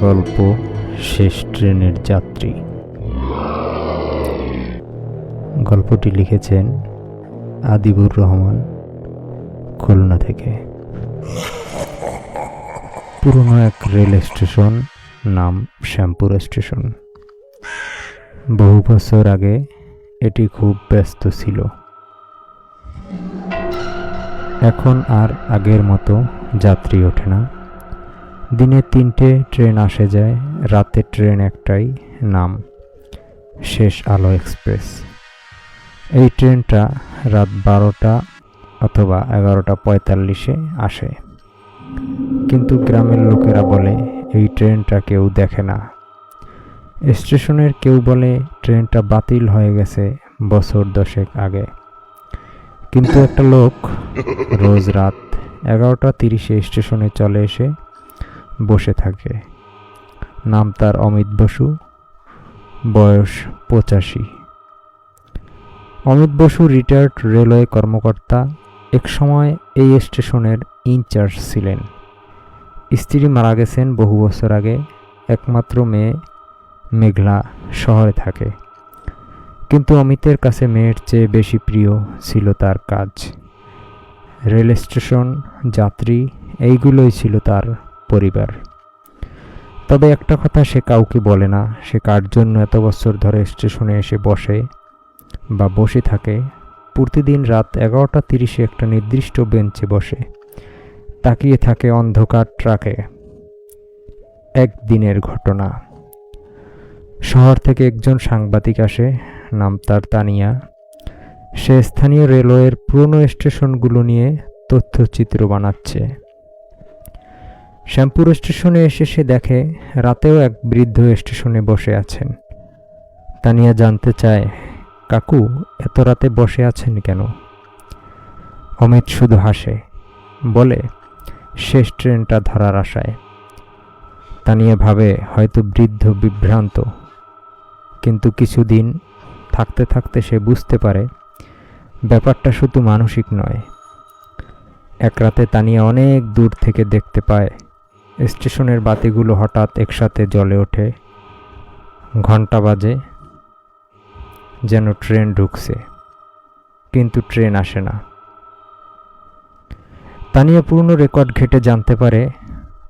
গল্প শেষ ট্রেনের যাত্রী। গল্পটি লিখেছেন আদিবুর রহমান, খুলনা থেকে। পুরনো এক রেল স্টেশন নাম শ্যামপুর স্টেশন। বহু বছর আগে এটি খুব ব্যস্ত ছিল। এখন আর আগের মতো যাত্রী ওঠে না। দিনে তিনটে ট্রেন আসে যায়, রাতে ট্রেন একটাই নাম, শেষ আলো এক্সপ্রেস। এই ট্রেনটা রাত বারোটা অথবা এগারোটা পঁয়তাল্লিশে আসে। কিন্তু গ্রামের লোকেরা বলে, এই ট্রেনটা কেউ দেখে না। স্টেশনের কেউ বলে, ট্রেনটা বাতিল হয়ে গেছে বছর দশেক আগে। কিন্তু একটা লোক রোজ রাত এগারোটা তিরিশে স্টেশনে চলে এসে বসে থাকে। নাম তার অমিত বসু, বয়স পঁচাশি। অমিত বসু রিটায়ার্ড রেলওয়ে কর্মকর্তা এক সময় এই স্টেশনের ইনচার্জ ছিলেন। স্ত্রী মারা গেছেন বহু বছর আগে, একমাত্র মেয়ে মেঘলা শহরে থাকে। কিন্তু অমিতের কাছে মেয়ের চেয়ে বেশি প্রিয় ছিল তার কাজ। রেল স্টেশন, যাত্রী, এইগুলোই ছিল তার পরিবার। তবে একটা কথা সে কাউকে বলে না, সে কার জন্য এত বছর ধরে স্টেশনে এসে বসে বা বসে থাকে, প্রতিদিন রাত এগারোটা তিরিশে একটা নির্দিষ্ট বেঞ্চে বসে, তাকিয়ে থাকে অন্ধকার ট্রাকে। একদিনের ঘটনা। শহর থেকে একজন সাংবাদিক আসে, নাম তার তানিয়া। সে স্থানীয় রেলওয়ের পুরনো স্টেশনগুলো নিয়ে তথ্যচিত্র বানাচ্ছে। শ্যামপুর স্টেশনে এসে সে দেখে, রাতেও এক বৃদ্ধ স্টেশনে বসে আছেন। তানিয়া জানতে চায়, কাকু, এত রাতে বসে আছেন কেন? অমিত শুধু হাসে, বলে, শেষ ট্রেনটা ধরার আশায়। তানিয়া ভাবে, হয়তো বৃদ্ধ বিভ্রান্ত। কিন্তু কিছুদিন থাকতে থাকতে সে বুঝতে পারে, ব্যাপারটা শুধু মানসিক নয়। এক রাতে তানিয়া অনেক দূর থেকে দেখতে পায় স্টেশনের বাতিগুলো হঠাৎ একসাথে জ্বলে ওঠে। ঘণ্টা বাজে, যেন ট্রেন ঢুকছে, কিন্তু ট্রেন আসে না। তানিয়া পুরনো রেকর্ড ঘেটে জানতে পারে,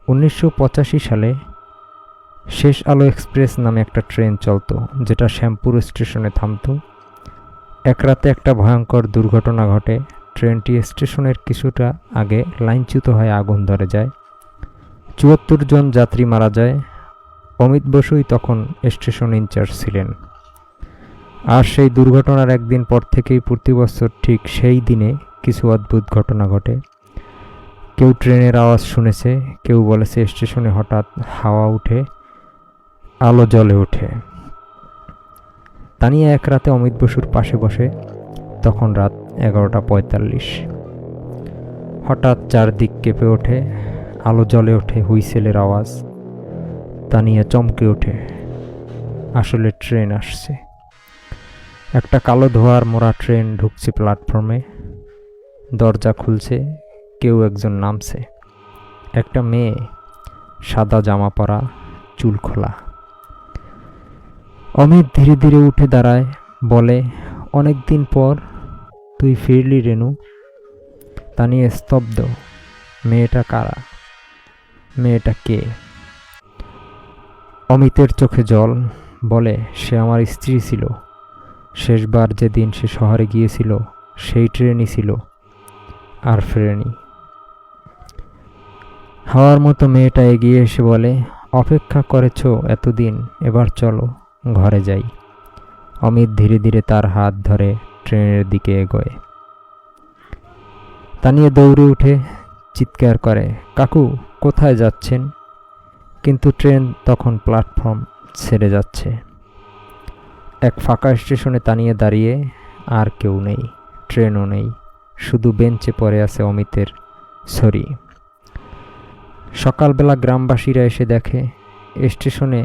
উনিশশো পঁচাশি সালে শেষ আলো এক্সপ্রেস নামে একটা ট্রেন চলতো, যেটা শ্যামপুর স্টেশনে থামতো। এক রাতে একটা ভয়ঙ্কর দুর্ঘটনা ঘটে, ট্রেনটি স্টেশনের কিছুটা আগে লাইনচ্যুত হয়ে আগুন ধরে যায়। চুয়াত্তর জন যাত্রী মারা যায়। অমিত বসুই তখন স্টেশন ইনচার্জ ছিলেন। আর সেই দুর্ঘটনার একদিন পর থেকেই প্রতি বছর ঠিক সেই দিনে কিছু অদ্ভুত ঘটনা ঘটে। কেউ ট্রেনের আওয়াজ শুনেছে, কেউ বলেছে স্টেশনে হঠাৎ হাওয়া উঠে, আলো জ্বলে ওঠে। তানিয়া এক রাতে অমিত বসুর পাশে বসে, তখন রাত এগারোটা পঁয়তাল্লিশ। হঠাৎ চারদিক কেঁপে ওঠে আলো জ্বলে ওঠে হুইসেলের আওয়াজ। তানিয়া চমকে ওঠে। আসলে ট্রেন আসছে। একটা কালো ধোয়ার মোড়া ট্রেন ঢুকছে প্ল্যাটফর্মে। দরজা খুলছে, কেউ একজন নামছে। একটা মেয়ে, সাদা জামা পরা, চুল খোলা। অমিত ধীরে ধীরে উঠে দাঁড়ায়, বলে, অনেক দিন পর তুই ফিরলি, রেনু। তা নিয়ে স্তব্ধ, মেয়েটা কারা? মেয়েটা কে অমিতের চোখে জল, বলে, সে আমার স্ত্রী ছিল। শেষবার যেদিন সে শহরে গিয়েছিল, সেই ট্রেনই ছিল আর ফেরেনি। হাওয়ার মতো মেয়েটা এগিয়ে এসে বলে, অপেক্ষা করেছ এতদিন, এবার চলো, ঘরে যাই। অমিত ধীরে ধীরে তার হাত ধরে ট্রেনের দিকে এগোয়। তানিয়ে দৌড়ে উঠে চিৎকার করে, কাকু, কোথায় যাচ্ছেন? কিন্তু ট্রেন তখন প্ল্যাটফর্ম ছেড়ে যাচ্ছে। এক ফাঁকা স্টেশনে তানিয়ে দাঁড়িয়ে আর কেউ নেই, ট্রেনও নেই, শুধু বেঞ্চে পড়ে আছে অমিতের সরি সকালবেলা গ্রামবাসীরা এসে দেখে স্টেশনে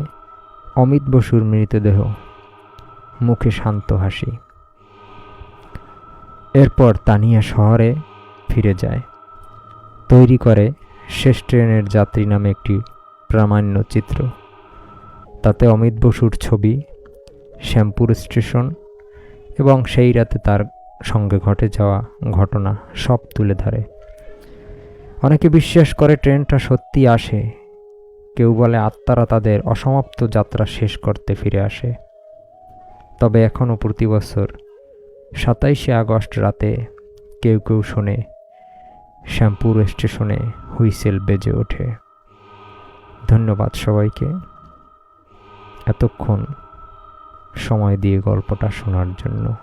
অমিত বসুর মৃতদেহ। মুখে শান্ত হাসি। এরপর তানিয়া শহরে ফিরে যায়। তৈরি করে শেষ ট্রেনের যাত্রী নামে একটি প্রামাণ্য চিত্র। তাতে অমিত বসুর ছবি, শ্যামপুর স্টেশন এবং সেই রাতে তার সঙ্গে ঘটে যাওয়া ঘটনা সব তুলে ধরে। অনেকে বিশ্বাস করে ট্রেনটা সত্যি আসে। কেউ বলে আত্মারা তাদের অসমাপ্ত যাত্রা শেষ করতে ফিরে আসে। তবে এখনও প্রতি বছর সাতাইশে আগস্ট রাতে কেউ কেউ শোনে শ্যামপুর স্টেশনে হুইসেল বেজে ওঠে। ধন্যবাদ সবাইকে। এতক্ষণ সময় দিয়ে গল্পটা শোনার জন্য।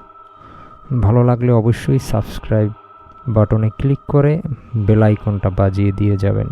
ভালো লাগলে অবশ্যই সাবস্ক্রাইব বাটনে ক্লিক করে বেল আইকনটা বাজিয়ে দিয়ে যাবেন।